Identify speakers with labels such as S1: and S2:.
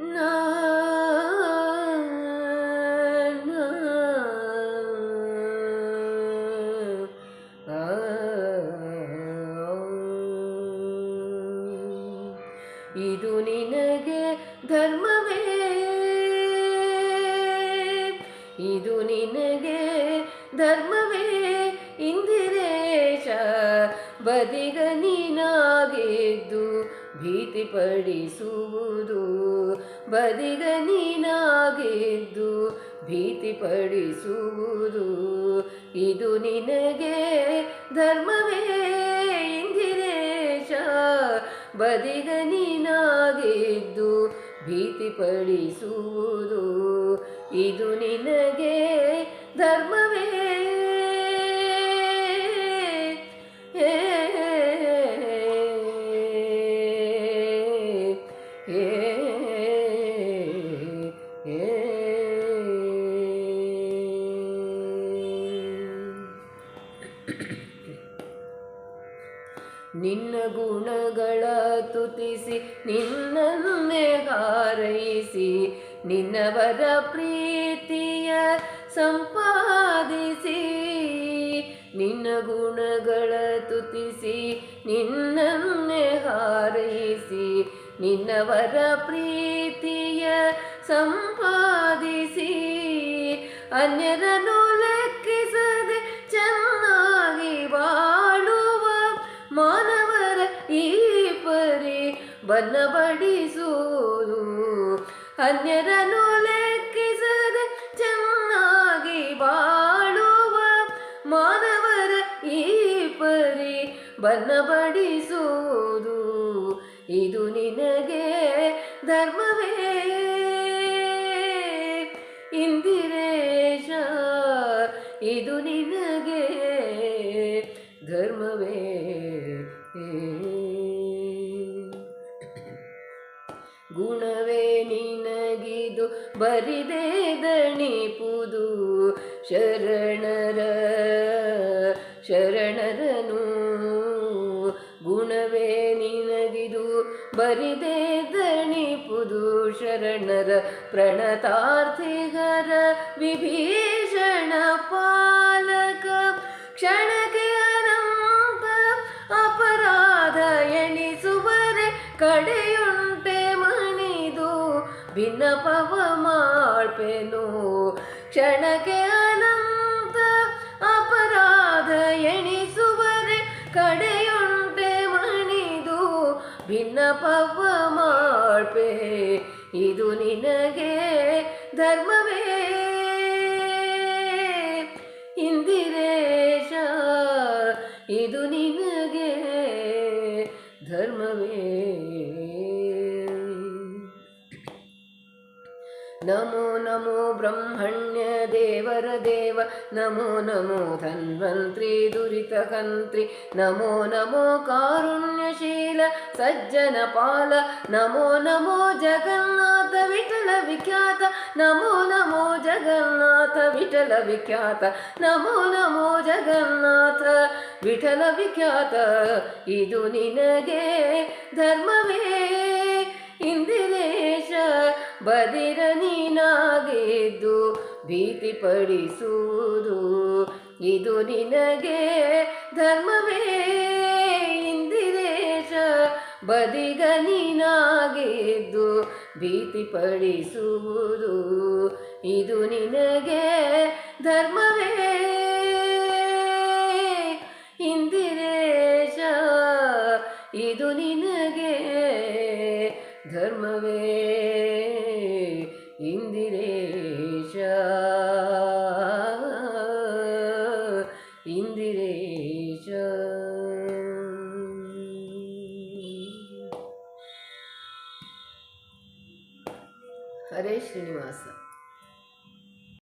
S1: ಇದು ನಿನಗೆ ಧರ್ಮವೇ ಇದು ನಿನಗೆ ಧರ್ಮವೇ ಇಂದಿರೇಶ ಬದಿಗ ನೀನಾಗಿದ್ದು ಭೀತಿ ಪಡಿಸುವುದು. ಬದಿಗ ನೀನಾಗಿದ್ದು ಭೀತಿ ಪಡಿಸುವುದು. ಇದು ನಿನಗೆ ಧರ್ಮವೇ ಇಂದಿರೇಶ ಬದಿಗ ನೀನಾಗಿದ್ದು ಭೀತಿ ಪಡಿಸುವುದು. ಇದು ನಿನಗೆ ಧರ್ಮವೇ ನಿನ್ನ ಗುಣಗಳ ತುತಿಸಿ ನಿನ್ನನ್ನೇ ಹಾರೈಸಿ, ನಿನ್ನವರ ಪ್ರೀತಿಯ ಸಂಪಾದಿಸಿ, ನಿನ್ನ ಗುಣಗಳ ತುತಿಸಿ ನಿನ್ನನ್ನೇ ಹಾರೈಸಿ, ನಿನ್ನವರ ಪ್ರೀತಿಯ ಸಂಪಾದಿಸಿ, ಅನ್ಯರನ್ನು ಪರಿ ಬಣ್ಣಬಡಿಸುವುದು ಅನ್ಯರನ್ನು ಲೆಕ್ಕಿಸದೆ ಚೆನ್ನಾಗಿ ಬಾಳುವ ಮಾನವರ ಈ ಪರಿ ಬಣ್ಣಬಡಿಸುವುದು ಇದು ನಿನಗೆ ಧರ್ಮವೇ. ಇಂದಿರೇಶ, ಇದು ನಿನಗೆ ಧರ್ಮವೇ. ಗುಣವೇ ನಿನಗಿದು ಬರಿದೆ ದಣಿಪುದು ಶರಣರ, ಶರಣರನು ಗುಣವೇ ನಿನಗಿದು ಬರಿದೆ ದಣಿಪುದು ಶರಣರ ಪ್ರಣತಾರ್ಥಿಗರ ವಿಭೀಷಣ ಪಾಲಕ, ಕ್ಷಣಕ್ಕೆ ಅನಂತ ಅಪರಾಧ ಎಣಿಸುವರೆ ಭಿನ್ನಪವ ಮಾಡ್ಪೆನು ಕ್ಷಣಕ್ಕೆ ಅನಂತ ಅಪರಾಧ ಎಣಿಸುವರೆ ಕಡೆಯುಂಟೆ ಮಣಿದು. ಭಿನ್ನಪವ ಮಾಡ್ಪೆ ಇದು ನಿನಗೆ ಧರ್ಮವೇ. ಇಂದಿರೇಶ, ಇದು ನಿನಗೆ ಧರ್ಮವೇ. ನಮೋ ನಮೋ ಬ್ರಹ್ಮಣ್ಯ ದೇವರ ದೇವ ನಮೋ ನಮೋ ಧನ್ವಂತ್ರಿ ದುರಿತಕಂತ್ರಿ ನಮೋ ನಮೋ ಕಾರುಣ್ಯಶೀಲ ಸಜ್ಜನ ಪಾಲ ನಮೋ ನಮೋ ಜಗನ್ನಾಥ ವಿಠಲ ವಿಖ್ಯಾತ ನಮೋ ನಮೋ ಜಗನ್ನಾಥ ವಿಠಲ ವಿಖ್ಯಾತ ನಮೋ ನಮೋ ಜಗನ್ನಾಥ ವಿಠಲ ವಿಖ್ಯಾತ ಇದು ನಿನಗೆ ಧರ್ಮವೇ ಇಂದಿರೇಶ ಬದಿರ ನೀನಾಗಿದ್ದು ಭೀತಿ ಪಡಿಸುವುದು ಇದು ನಿನಗೆ ಧರ್ಮವೇ ಇಂದಿರೇಶ ಬದಿಗ ನೀನಾಗಿದ್ದು ಭೀತಿ ಪಡಿಸುವುದು ಇದು ನಿನಗೆ ಧರ್ಮವೇ ಇಂದಿರೇಶ ಇದು ನಿನಗೆ ಧರ್ಮವೇ ಇಂದಿರೇಶ ಇಂದಿರೇಶ ಹರೇ ಶ್ರೀನಿವಾಸ